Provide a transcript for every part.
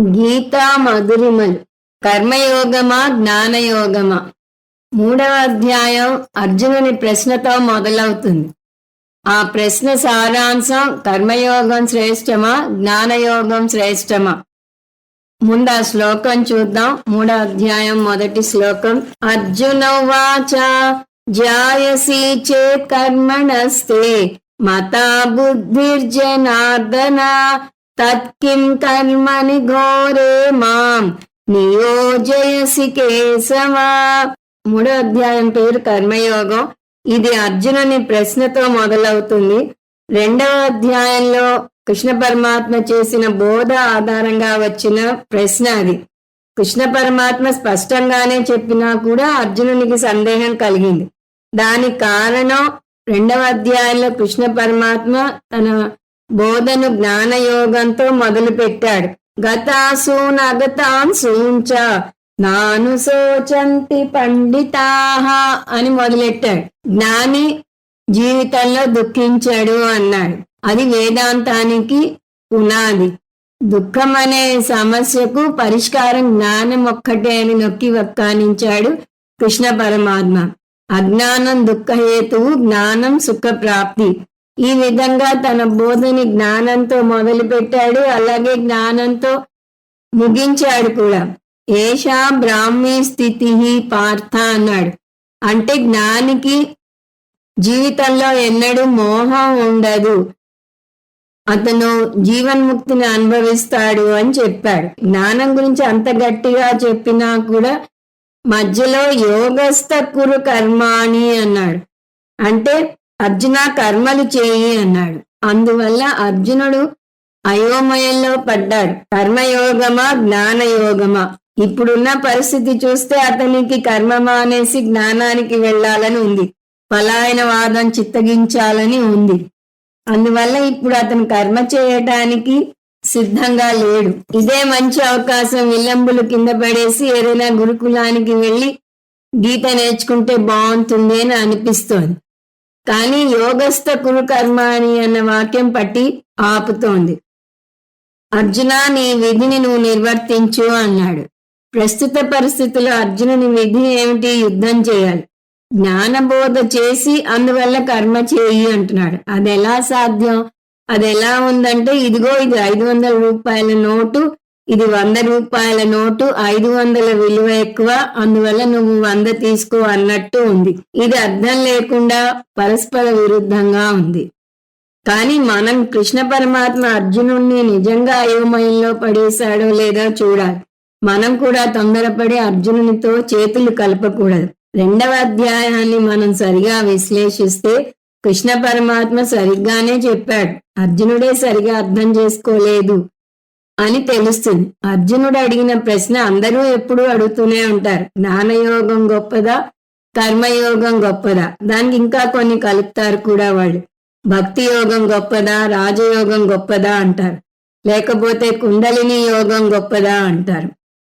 గీతా మధురిమలు కర్మయోగమా జ్ఞానయోగమా? మూడవ అధ్యాయం అర్జునుని ప్రశ్నతో మొదలవుతుంది. ఆ ప్రశ్న సారాంశం కర్మయోగం శ్రేష్టమా జ్ఞానయోగం శ్రేష్టమా? ముందు ఆ శ్లోకం చూద్దాం. మూడో అధ్యాయం మొదటి శ్లోకం. అర్జునవాచ జాయసి చేత్ కర్మణస్తే మతా బుద్ధిర్జనార్దన తత్కిం కర్మని ఘోరే మాం నియోజయసి కేశవా. మూడో అధ్యాయం పేరు కర్మయోగం. ఇది అర్జునుని ప్రశ్నతో మొదలవుతుంది. రెండవ అధ్యాయంలో కృష్ణ పరమాత్మ చేసిన బోధ ఆధారంగా వచ్చిన ప్రశ్న అది. కృష్ణ పరమాత్మ స్పష్టంగానే చెప్పినా కూడా అర్జునునికి సందేహం కలిగింది. దాని కారణం రెండవ అధ్యాయంలో కృష్ణ పరమాత్మ తన బోధను జ్ఞానయోగంతో మొదలు పెట్టాడు గతాసూన్ సూంచ నాను శోచంతి పండితాహ అని మొదలెట్టాడు. జ్ఞాని జీవితంలో దుఃఖించాడు అన్నాడు. అది వేదాంతానికి పునాది. దుఃఖం అనే సమస్యకు పరిష్కారం జ్ఞానం ఒక్కటే అని నొక్కి వక్కానించాడు కృష్ణ పరమాత్మ. అజ్ఞానం దుఃఖహేతువు జ్ఞానం సుఖప్రాప్తి. ఈ విధంగా తన బోధని జ్ఞానంతో మొదలు పెట్టాడు అలాగే జ్ఞానంతో ముగించాడు కూడా. ఏషా బ్రాహ్మీ స్థితి పార్థ అన్నాడు. అంటే జ్ఞానికి జీవితంలో ఎన్నడూ మోహం ఉండదు. అతను జీవన్ముక్తిని అనుభవిస్తాడు అని చెప్పాడు. జ్ఞానం గురించి అంత గట్టిగా చెప్పినా కూడా మధ్యలో యోగస్థ కురు కర్మాణి అన్నాడు. అంటే అర్జున కర్మలు చేయి అన్నాడు. అందువల్ల అర్జునుడు అయోమయంలో పడ్డాడు. కర్మయోగమా జ్ఞానయోగమా? ఇప్పుడున్న పరిస్థితి చూస్తే అతనికి కర్మ మానేసి జ్ఞానానికి వెళ్ళాలని ఉంది. పలాయన వాదం చిత్తగించాలని ఉంది. అందువల్ల ఇప్పుడు అతను కర్మ చేయటానికి సిద్ధంగా లేడు. ఇదే మంచి అవకాశం. విల్లంబులు కింద పడేసి ఏదైనా గురుకులానికి వెళ్ళి గీత నేర్చుకుంటే బాగుంటుంది అని అనిపిస్తోంది. కానీ యోగస్థ కురుకర్మాణి అన్న వాక్యం పట్టి ఆపుతోంది. అర్జున నీ విధిని నువ్వు నిర్వర్తించు అన్నాడు. ప్రస్తుత పరిస్థితుల్లో అర్జునుని విధి ఏమిటి? యుద్ధం చేయాలి. జ్ఞానబోధ చేసి అందువల్ల కర్మ చేయి అంటున్నాడు. అది ఎలా సాధ్యం? అది ఎలా ఉందంటే ఇదిగో ఇది ఐదు వందల రూపాయల నోటు ఇది వంద రూపాయల నోటు ఐదు వందల విలువ ఎక్కువ అందువల్ల నువ్వు వంద తీసుకో అన్నట్టు ఉంది. ఇది అర్థం లేకుండా పరస్పర విరుద్ధంగా ఉంది. కానీ మనం కృష్ణ పరమాత్మ అర్జునుణ్ణి నిజంగా అయోమయంలో పడేశాడో లేదో చూడాలి. మనం కూడా తొందరపడి అర్జునునితో చేతులు కలపకూడదు. రెండవ అధ్యాయాన్ని మనం సరిగా విశ్లేషిస్తే కృష్ణ పరమాత్మ సరిగ్గానే చెప్పాడు. అర్జునుడే సరిగా అర్థం చేసుకోలేదు. అని తెలుస్తుంది. అర్జునుడు అడిగిన ప్రశ్న అందరూ ఎప్పుడూ అడుగుతూనే ఉంటారు. జ్ఞానయోగం గొప్పదా? కర్మయోగం గొప్పదా? దానికి ఇంకా కొన్ని కలుపుతారు కూడా వాళ్ళు. భక్తి యోగం గొప్పదా? రాజయోగం గొప్పదా అంటారు. లేకపోతే కుండలిని యోగం గొప్పదా అంటారు.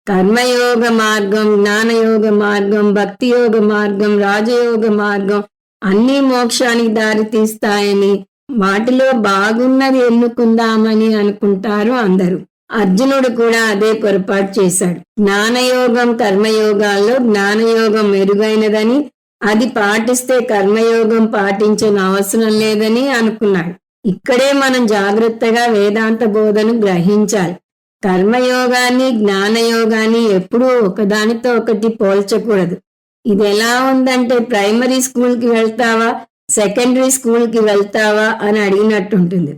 కర్మయోగ మార్గం జ్ఞానయోగ మార్గం భక్తి యోగ మార్గం రాజయోగ మార్గం అన్ని మోక్షానికి దారి తీస్తాయని వాటిలో బాగున్నది ఎన్నుకుందామని అనుకుంటారు అందరూ. అర్జునుడు కూడా అదే పొరపాటు చేశాడు. జ్ఞానయోగం కర్మయోగాల్లో జ్ఞానయోగం మెరుగైనదని అది పాటిస్తే కర్మయోగం పాటించిన అవసరం లేదని అనుకున్నాడు. ఇక్కడే మనం జాగ్రత్తగా వేదాంత బోధను గ్రహించాలి. కర్మయోగాన్ని జ్ఞానయోగాన్ని ఎప్పుడూ ఒకదానితో ఒకటి పోల్చకూడదు. ఇది ఎలా ఉందంటే ప్రైమరీ స్కూల్కి వెళ్తావా? సెకండరీ స్కూల్కి వెళ్తావా అని అడిగినట్టుంటుంది.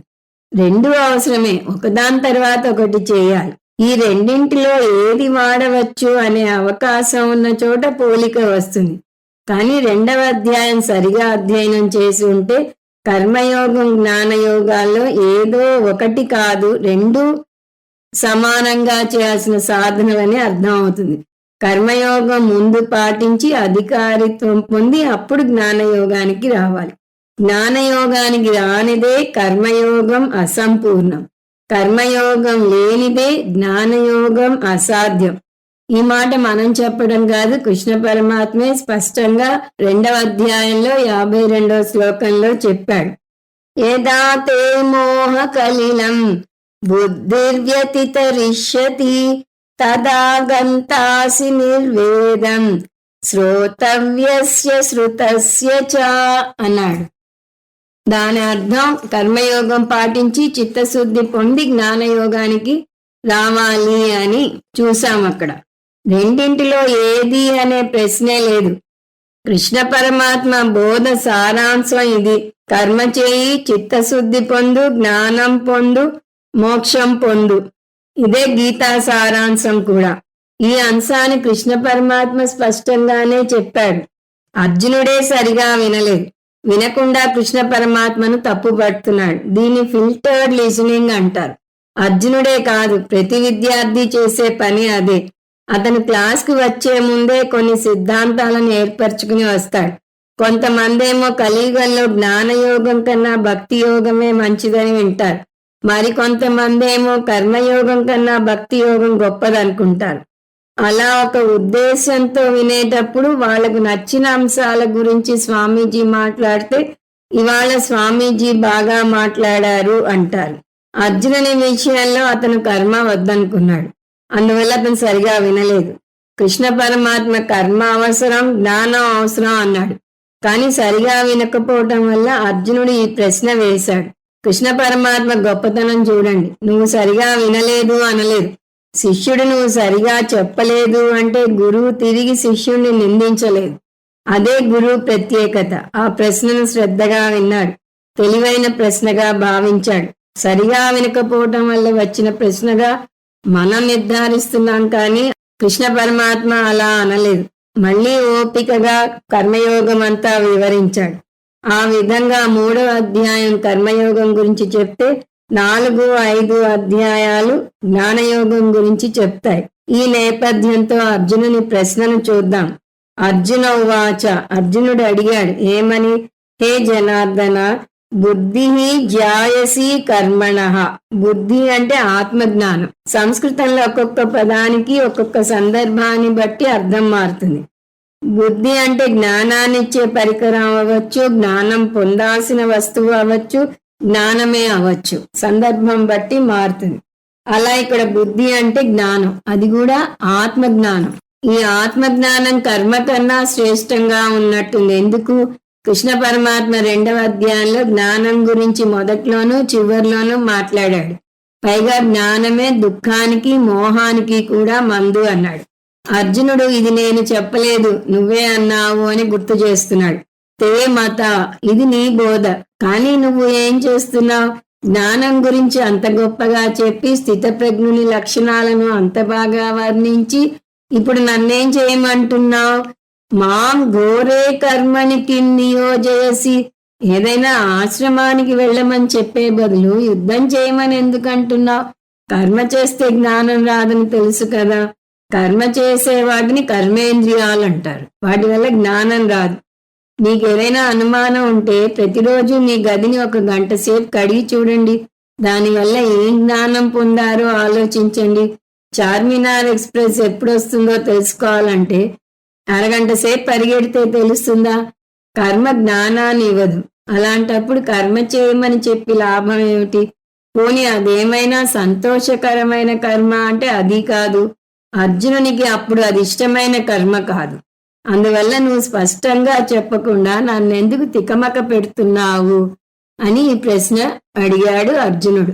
రెండు అవసరమే. ఒకదాని తర్వాత ఒకటి చేయాలి. ఈ రెండింటిలో ఏది వాడవచ్చు అనే అవకాశం ఉన్న చోట పోలిక వస్తుంది. కానీ రెండవ అధ్యాయం సరిగా అధ్యయనం చేసి ఉంటే కర్మయోగం జ్ఞానయోగాల్లో ఏదో ఒకటి కాదు రెండు సమానంగా చేయాల్సిన సాధనలని అర్థం అవుతుంది కర్మయోగం ముందు పాటించి అధికారిత్వం పొంది అప్పుడు జ్ఞానయోగానికి రావాలి. జ్ఞానయోగానికి రానిదే కర్మయోగం అసంపూర్ణం. కర్మయోగం లేనిదే జ్ఞానయోగం అసాధ్యం. ఈ మాట మనం చెప్పడం కాదు కృష్ణ పరమాత్మే స్పష్టంగా రెండవ అధ్యాయంలో యాభై రెండవ శ్లోకంలో చెప్పాడు. యదా తే మోహ కలిలం బుద్ధిర్వ్యతితరిష్యతి తదా గంతాసి నిర్వేదం. శ్రోతవ్యస్య శ్రుతస్య చ అన్నాడు. దాని అర్థం కర్మయోగం పాటించి చిత్తశుద్ధి పొంది జ్ఞానయోగానికి రావాలి అని చూసాం అక్కడ. రెండింటిలో ఏది అనే ప్రశ్నే లేదు. కృష్ణ పరమాత్మ బోధ సారాంశం ఇది. కర్మ చేయి చిత్తశుద్ధి పొందు జ్ఞానం పొందు మోక్షం పొందు. ఇదే గీతా సారాంశం కూడా. ఈ అంశాన్ని కృష్ణ పరమాత్మ స్పష్టంగానే చెప్పాడు. అర్జునుడే సరిగా వినలేదు. వినకుండా కృష్ణ పరమాత్మను తప్పుపడుతున్నాడు. దీన్ని ఫిల్టర్డ్ లిసనింగ్ అంటారు. అర్జునుడే కాదు ప్రతి విద్యార్థి చేసే పని అదే. అతను క్లాస్కి వచ్చే ముందే కొన్ని సిద్ధాంతాలను ఏర్పరచుకుని వస్తాడు. కొంతమందేమో కలియుగంలో జ్ఞానయోగం కన్నా భక్తి యోగమే మంచిదని వింటారు. మరికొంతమంది ఏమో కర్మయోగం కన్నా భక్తి యోగం గొప్పదనుకుంటారు. అలా ఒక ఉద్దేశంతో వినేటప్పుడు వాళ్ళకు నచ్చిన అంశాల గురించి స్వామీజీ మాట్లాడితే ఇవాళ స్వామీజీ బాగా మాట్లాడారు అంటారు. అర్జునుని విషయంలో అతను కర్మ వద్దనుకున్నాడు. అందువల్ల అతను సరిగా వినలేదు. కృష్ణ పరమాత్మ కర్మ అవసరం జ్ఞానం అవసరం అన్నాడు. కానీ సరిగా వినకపోవటం వల్ల అర్జునుడు ఈ ప్రశ్న వేశాడు. కృష్ణ పరమాత్మ గొప్పతనం చూడండి. నువ్వు సరిగా వినలేదు అనలేదు. శిష్యుడు నువ్వు సరిగా చెప్పలేదు అంటే గురువు తిరిగి శిష్యుణ్ణి నిందించలేదు. అదే గురువు ప్రత్యేకత. ఆ ప్రశ్నను శ్రద్ధగా విన్నాడు. తెలివైన ప్రశ్నగా భావించాడు. సరిగా వినకపోవటం వల్ల వచ్చిన ప్రశ్నగా మనం నిర్ధారిస్తున్నాం కానీ కృష్ణ పరమాత్మ అలా అనలేదు. మళ్ళీ ఓపికగా కర్మయోగం అంతా వివరించాడు. ఆ విధంగా మూడవ అధ్యాయం కర్మయోగం గురించి చెప్తే నాలుగు ఐదు అధ్యాయాలు జ్ఞానయోగం గురించి చెప్తాయి. ఈ నేపథ్యంతో అర్జునుని ప్రశ్నను చూద్దాం. అర్జున ఉవాచ అర్జునుడు అడిగాడు ఏమని? హే జనార్దన బుద్ధి జాయసి కర్మణ. బుద్ధి అంటే ఆత్మజ్ఞానం. సంస్కృతంలో ఒక్కొక్క పదానికి ఒక్కొక్క సందర్భాన్ని బట్టి అర్థం మారుతుంది. బుద్ధి అంటే జ్ఞానాన్నిచ్చే పరికరం అవ్వచ్చు జ్ఞానం పొందాల్సిన వస్తువు అవ్వచ్చు జ్ఞానమే అవ్వచ్చు. సందర్భం బట్టి మారుతుంది. అలా ఇక్కడ బుద్ధి అంటే జ్ఞానం. అది కూడా ఆత్మ జ్ఞానం ఈ ఆత్మ జ్ఞానం కర్మ కన్నా శ్రేష్టంగా ఉన్నట్టుంది. ఎందుకు? కృష్ణ పరమాత్మ రెండవ అధ్యాయంలో జ్ఞానం గురించి మొదట్లోనూ చివరిలోనూ మాట్లాడాడు. పైగా జ్ఞానమే దుఃఖానికి మోహానికి కూడా మందు అన్నాడు. అర్జునుడు ఇది నేను చెప్పలేదు నువ్వే అన్నావు అని గుర్తు చేస్తున్నాడు. తే మత ఇది నీ బోధ. కానీ నువ్వు ఏం చేస్తున్నావు? జ్ఞానం గురించి అంత గొప్పగా చెప్పి స్థితప్రజ్ఞుని లక్షణాలను అంత బాగా వర్ణించి ఇప్పుడు నన్నేం చేయమంటున్నావు? మాం ఘోరే కర్మని నియోజయసి ఏదైనా ఆశ్రమానికి వెళ్ళమని చెప్పే బదులు యుద్ధం చేయమని ఎందుకంటున్నావు? కర్మ చేస్తే జ్ఞానం రాదని తెలుసు కదా. కర్మ చేసే వాటిని కర్మేంద్రియాలు అంటారు వాటి వల్ల జ్ఞానం రాదు. మీకు ఏదైనా అనుమానం ఉంటే ప్రతిరోజు మీ గదిని ఒక గంట సేపు కడిగి చూడండి. దానివల్ల ఏం జ్ఞానం పొందారో ఆలోచించండి. చార్మినార్ ఎక్స్ప్రెస్ ఎప్పుడు వస్తుందో తెలుసుకోవాలంటే అరగంట సేపు పరిగెడితే తెలుస్తుందా? కర్మ జ్ఞానాన్ని ఇవ్వదు. అలాంటప్పుడు కర్మ చేయమని చెప్పి లాభం ఏమిటి? పోనీ అదేమైనా సంతోషకరమైన కర్మ అంటే అది కాదు. అర్జునునికి అప్పుడు అది ఇష్టమైన కర్మ కాదు. అందువల్ల నువ్వు స్పష్టంగా చెప్పకుండా నన్నెందుకు తికమక పెడుతున్నావు? అని ఈ ప్రశ్న అడిగాడు అర్జునుడు.